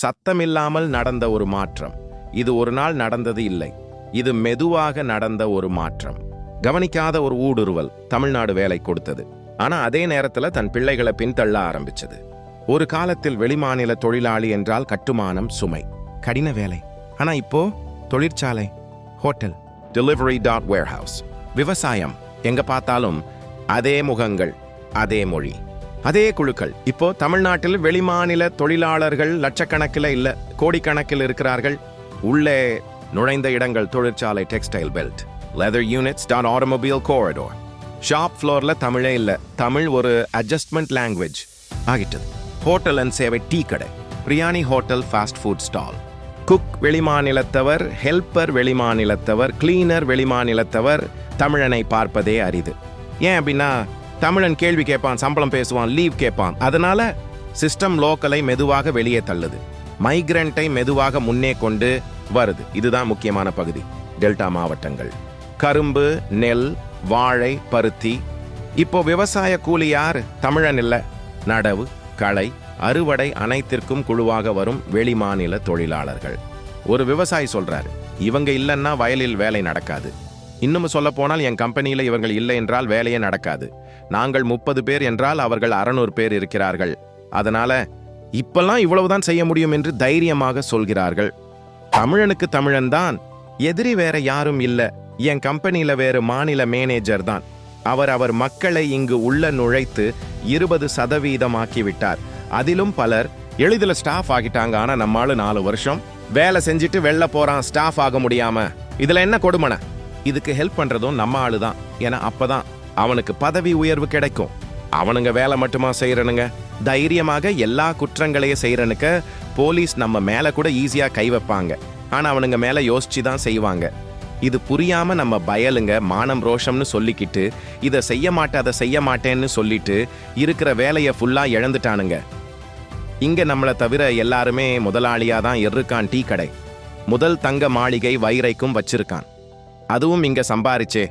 சத்தமில்லாமல் நடந்த ஒரு மாற்றம். இது ஒரு நாள் நடந்தது இல்லை. இது மெதுவாக நடந்த ஒரு மாற்றம். கவனிக்காத ஒரு ஊடுருவல் தமிழ்நாடு வேலை கொடுத்தது. ஆனா அதே நேரத்துல தன் பிள்ளைகளை பின்தள்ள ஆரம்பிச்சது. ஒரு காலத்தில் வெளிமாநில தொழிலாளி என்றால் கட்டுமானம் சுமை. கடின வேலை. ஆனா இப்போ தொழிற்சாலை ஹோட்டல். டெலிவரி டாட் வேர்ஹவுஸ் விவசாயம். எங்க பார்த்தாலும் அதே முகங்கள் அதே மொழி. அதே குழுக்கள். இப்போ தமிழ்நாட்டில் வெளிமாநில தொழிலாளர்கள் லட்சக்கணக்கில் இல்லை கோடிக்கணக்கில் இருக்கிறார்கள். உள்ளே நுழைந்த இடங்கள் தொழிற்சாலை textile belt leather units dot automobile corridor shop ஃப்ளோரில் தமிழே இல்லை. தமிழ் ஒரு அட்ஜஸ்ட்மெண்ட் லாங்குவேஜ் ஆகிட்டது. ஹோட்டல் அண்ட் சேவை டீ கடை biryani hotel fast food stall cook வெளிமாநிலத்தவர் helper வெளிமாநிலத்தவர் கிளீனர் வெளிமாநிலத்தவர் தமிழனை பார்ப்பதே அரிது. ஏன் அப்படின்னா தமிழன் கேள்வி கேட்பான் சம்பளம் பேசுவான் லீவ் கேட்பான். அதனால சிஸ்டம் லோக்கலை மெதுவாக வெளியே தள்ளுது. மைக்ரண்ட்டை மெதுவாக முன்னே கொண்டு வருது. இதுதான் முக்கியமான பகுதி. டெல்டா மாவட்டங்கள். கரும்பு நெல் வாழை பருத்தி. இப்போ விவசாய கூலி யார்? தமிழன் இல்லை. நடவு களை அறுவடை அனைத்திற்கும் குழுவாக வரும் வெளிமாநில தொழிலாளர்கள். ஒரு விவசாயி சொல்றாரு இவங்க இல்லைன்னா வயலில் வேலை நடக்காது. இன்னும் சொல்ல போனால் என் கம்பெனியில் இவர்கள் இல்லை என்றால் வேலையே நடக்காது. நாங்கள் முப்பது பேர் என்றால் அவர்கள் அறநூறு பேர் இருக்கிறார்கள். அதனால இப்பெல்லாம் இவ்வளவுதான் செய்ய முடியும் என்று தைரியமாக சொல்கிறார்கள். தமிழனுக்கு தமிழன் தான். எதிரி வேற யாரும் இல்லை. என் கம்பெனியில வேறு மாநில மேனேஜர் தான். அவர் அவர் மக்களை இங்கு உள்ள நுழைத்து இருபது சதவீதமாக்கிவிட்டார் அதிலும் பலர் எளிதில் ஸ்டாஃப் ஆகிட்டாங்க. ஆனா நம்மால நாலு வருஷம் வேலை செஞ்சுட்டு வெளில போறான். ஸ்டாஃப் ஆக முடியாம. இதுல என்ன கொடுமனை? இதுக்கு ஹெல்ப் பண்ணுறதும் நம்ம ஆளு தான் ஏன்னா அப்போ தான் அவனுக்கு பதவி உயர்வு கிடைக்கும். அவனுங்க வேலை மட்டுமா செய்கிறனுங்க தைரியமாக எல்லா குற்றங்களையும் செய்கிறனுக்கு போலீஸ் நம்ம மேலே கூட ஈஸியாக கை வைப்பாங்க. ஆனால் அவனுங்க மேலே யோசிச்சு தான் செய்வாங்க. இது புரியாமல் நம்ம பயலுங்க மானம் ரோஷம்னு சொல்லிக்கிட்டு இதை செய்ய மாட்டேன் அதை செய்ய மாட்டேன்னு சொல்லிட்டு இருக்கிற வேலையை ஃபுல்லாக இழந்துட்டானுங்க. இங்கே நம்மளை தவிர எல்லாருமே முதலாளியாக தான் இருக்கான் டீ கடை. முதல் தங்க மாளிகை வைரைக்கும் வச்சிருக்கான். அதுவும் இங்க சம்பாரிச்சே.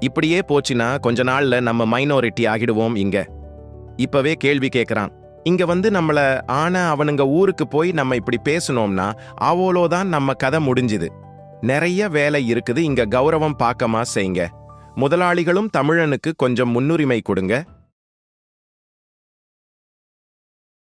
இப்படியே போச்சுன்னா கொஞ்ச நாள்ல நம்ம மைனாரிட்டி ஆகிடுவோம் இங்க. இப்பவே கேள்வி கேட்குறான் இங்க வந்து நம்மள ஆனா அவனுங்க ஊருக்கு போய் நம்ம இப்படி பேசணும்னா அவ்வளோதான் நம்ம கதை முடிஞ்சுது. நிறைய வேலை இருக்குது இங்க கௌரவம் பார்க்கமா செய்யுங்க முதலாளிகளும் தமிழனுக்கு கொஞ்சம் முன்னுரிமை கொடுங்க.